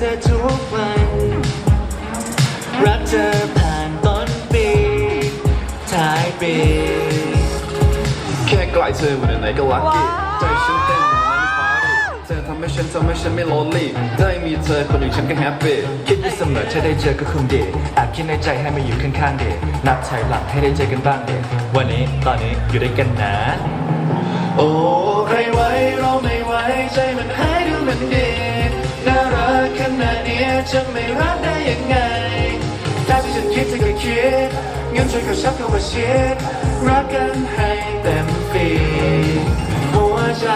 เธอทุกวัน รักเธอผ่านต้นปีท้ายปี แค่ใกล้เธอวันไหนก็ลักอีกใจฉันเต้นเหอนนาดเธอทำให้ฉันทำให้ฉันไม่โลนลี่ได้มีเธอคนหนึ่งฉันก็แฮปปี้คิดอยู่เสมอถ้าได้เจอก็คงดีแอบคิดในใจให้มาอยู่ข้างๆเดนับถอยหลังให้ได้เจอกันบ้างเดวันนี้ตอนนี้อยู่ด้วยกันนะ โอ้ใครไว้เราไม่ไว้ใจมันหายดูมันดีน่ารัก จะไม่รักได้ยังไงถ้าที่ฉันคิดเธอก็คิดงั้นช่วยกระชับเข้ามาชิดรักกันให้เต็มปีหัวใจ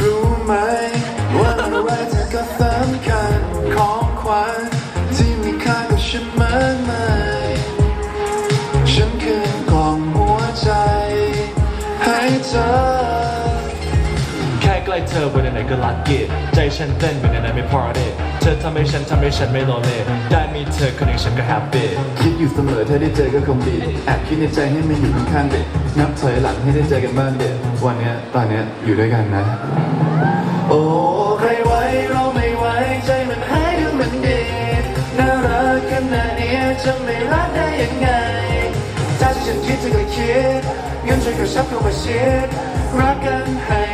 รู้ไหมว่าอะไรเธอก็สำคัญของขวัญ ล้เธอวันไหนก็ลักกี้ใจฉันเต้นวันไหนไม่พอเดเธอทำให้ฉันทำให้ฉันไม่โลเลได้มีเธอคนหนึ่งฉันก็แฮปปี้คิดอยู่เสมอถ้าได้เจอก็คงดีแอบคิดในใจให้มันอยู่ข้างๆเด็กนับถอยหลังให้ได้เจอกันบ้างเด็กวันเนี้ยตอนเนี้ยอยู่ด้วยกันนะ โอ้ใครไว้เราไม่ไหวใจมันหายดูมันดีน่ารักขนาดนี้จะไม่รักได้ยังไงถ้าที่ฉันคิดเธอก็คิดงั้นช่วยกระชับเข้ามาชิดรักกันให้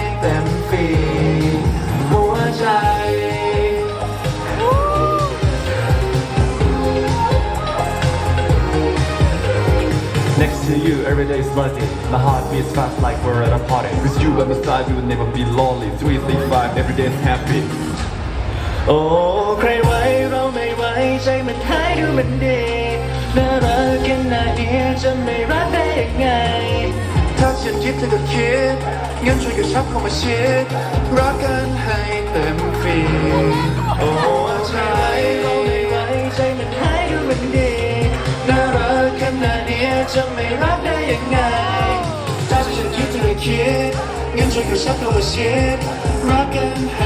every day is bloody My heart beats fast like we're at a party With you by my side, we will never be lonely. Three, six, five, every day is happy. โอ้ใครไว้เราไม่ไหวใจมันหายดูมันดีน่ารักขนาดนี้จะไม่รักได้ยังไง ถ้าฉันคิดเธอก็คิดงั้นช่วยกระชับเข้ามาชิดรักกันให้เต็มฟีโอ้ รักได้ยังไง ถ้าฉันคิดเธอคิดงั้นฉันก็ชับเข้ามาชิดรักกันให้